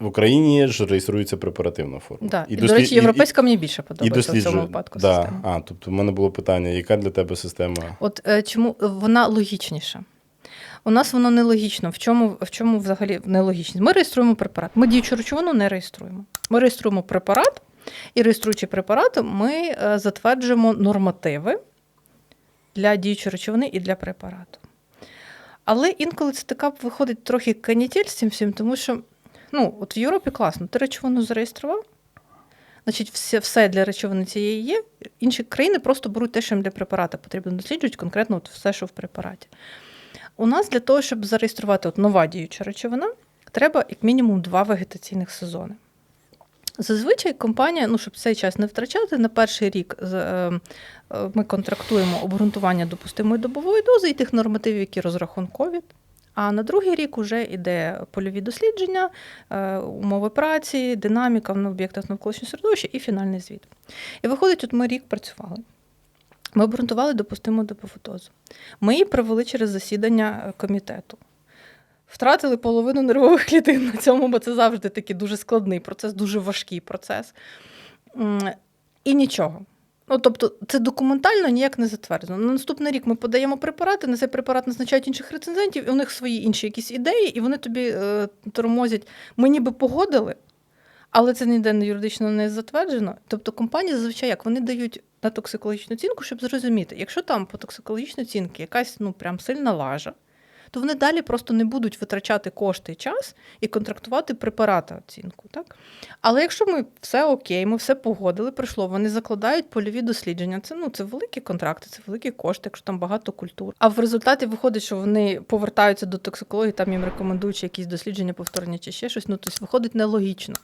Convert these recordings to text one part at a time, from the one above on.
В Україні ж реєструється препаративна форма. Да. І, дослід- до речі, і- європейська мені більше і, і в цьому випадку Да. система. А, тобто в мене було питання, яка для тебе система? От е, чому вона логічніша? У нас воно нелогічно. В чому, в чому взагалі нелогічність? Ми реєструємо препарат. Ми діючу речовину не реєструємо. Ми реєструємо препарат, і реєструючи препарат, ми е, затверджуємо нормативи для діючої речовини і для препарату. Але інколи це така виходить трохи канітель з цим всім, тому що ну, от в Європі класно, ти речовину зареєстрував, значить, все, все для речовини цієї є. Інші країни просто беруть те, що їм для препарата потрібно, досліджують конкретно от все, що в препараті. У нас для того, щоб зареєструвати от нова діюча речовина, треба як мінімум два вегетаційних сезони. Зазвичай компанія, ну щоб цей час не втрачати, на перший рік е, е, ми контрактуємо обґрунтування допустимої добової дози і тих нормативів, які розрахункові. А на другий рік вже йде польові дослідження, е, умови праці, динаміка на об'єктах навколишнього середовища і фінальний звіт. І виходить, от ми рік працювали. Ми обґрунтували допустиму добову дозу. Ми її провели через засідання е, комітету. Втратили половину нервових клітин на цьому, бо це завжди такий дуже складний процес, дуже важкий процес. І нічого. Ну, тобто, це документально ніяк не затверджено. На наступний рік ми подаємо препарати, на цей препарат назначають інших рецензентів, і у них свої інші якісь ідеї, і вони тобі е, тормозять. Ми ніби погодили, але це ніде не юридично не затверджено. Тобто компанії зазвичай як вони дають на токсикологічну оцінку, щоб зрозуміти, якщо там по токсикологічній оцінці якась ну прям сильна лажа, то вони далі просто не будуть витрачати кошти і час і контрактувати препарата оцінку. Так? Але якщо ми все окей, ми все погодили, прийшло, вони закладають польові дослідження. Це ну це великі контракти, це великі кошти, якщо там багато культур. А в результаті виходить, що вони повертаються до токсикології, там їм рекомендують якісь дослідження, повторення чи ще щось. Ну тобто виходить нелогічно.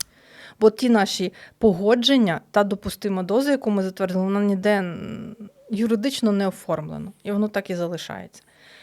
Бо ті наші погодження та допустима доза, яку ми затвердили, вона ніде юридично не оформлена, і воно так і залишається.